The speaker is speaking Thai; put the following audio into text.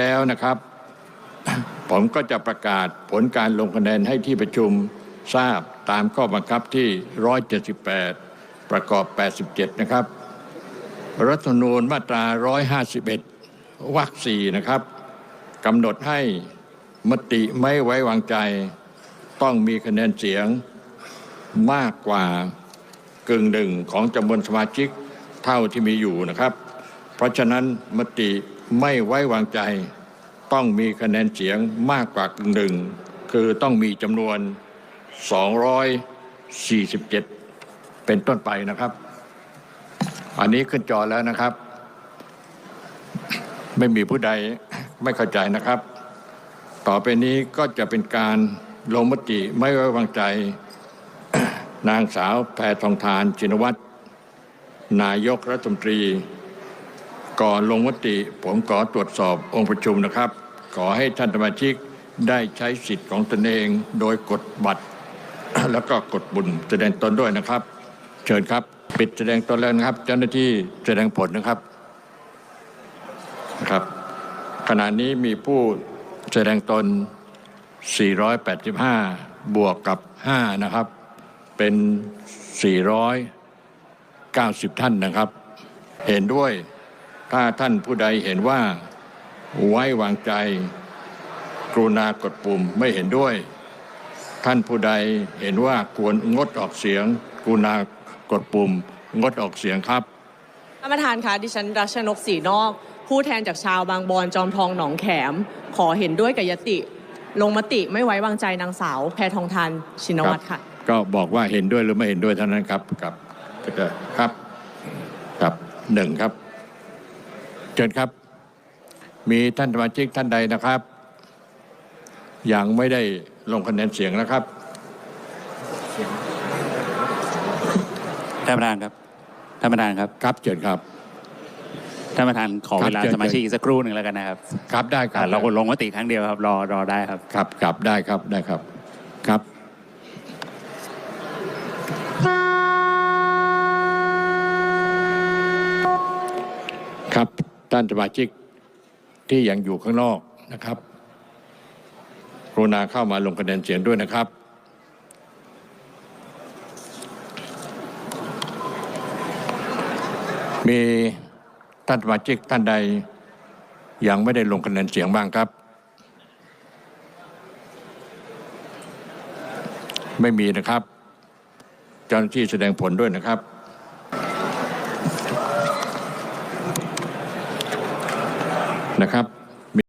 แล้วนะครับ ผมก็จะประกาศผลการลงคะแนนให้ที่ประชุมทราบตามข้อบังคับที่ 178 ประกอบ 87 นะครับ รัฐธรรมนูญมาตรา 151 วรรคสี่นะครับกำหนดให้มติไม่ไว้วางใจ ต้องมีคะแนนเสียงมากกว่ากึ่งหนึ่งของจำนวนสมาชิกเท่าที่มีอยู่นะครับ เพราะฉะนั้นมติ ไม่ไว้วางใจ ต้องมีคะแนนเสียงมากกว่ากึ่งหนึ่งคือต้องมีจำนวน 247 เป็นต้นไปนะครับ อันนี้ขึ้นจอแล้วนะครับ ไม่มีผู้ใดไม่เข้าใจนะครับ ต่อไปนี้ก็จะเป็นการลงมติไม่ไว้วางใจ นางสาวแพทองทานชินวัตรนายกรัฐมนตรี ก่อนลงมติผมขอตรวจสอบองค์ประชุมนะครับ ขอให้ท่านสมาชิกได้ใช้สิทธิ์ของตนเองโดยกดบัตร แล้วก็กดบุญแสดงตนด้วยนะครับ เชิญครับ ปิดแสดงตนแล้วนะครับ เจ้าหน้าที่แสดงผลนะครับนะครับ ขณะนี้มีผู้แสดงตน 485 บวกกับ 5 นะครับ เป็น 490 ท่านนะครับ เห็นด้วย ถ้าท่านผู้ใดเห็นว่าไว้วางใจ กรุณากดปุ่มไม่เห็นด้วย ท่านผู้ใดเห็นว่าควรงดออกเสียง กรุณากดปุ่ม งดออกเสียงครับท่านประธานคะดิฉันรัชนกศรีนอก ผู้แทนจากชาวบางบอนจอมทองหนองแขม ขอเห็นด้วยกับยติ ลงมติไม่ไว้วางใจนางสาว แพทองทานชินวัตรค่ะ ก็บอกว่าเห็นด้วยหรือไม่เห็นด้วยเท่านั้นครับครับครับครับหนึ่งครับ เชิญครับ มีท่านสมาชิกท่านใดนะครับ ยังไม่ได้ลงคะแนนเสียงนะครับท่านประธานครับท่านประธานครับครับเชิญครับท่านประธานขอครับเวลาเชิญสมาชิกอีกสักครู่หนึ่งแล้วกันนะครับ ครับได้ครัอ่าบเราลงมติครั้งเดียวครับรอรอได้ครับ ครับครับได้ครับได้ครับครับครับ ท่านสมาชิกที่ยังอยู่ข้างนอกนะครับกรุณาเข้ามาลงคะแนนเสียงด้วยนะครับมีท่านสมาชิกท่านใดยังไม่ได้ลงคะแนนเสียงบ้างครับ ไม่มีนะครับเจ้าหน้าที่แสดงผลด้วยนะครับ นะครับ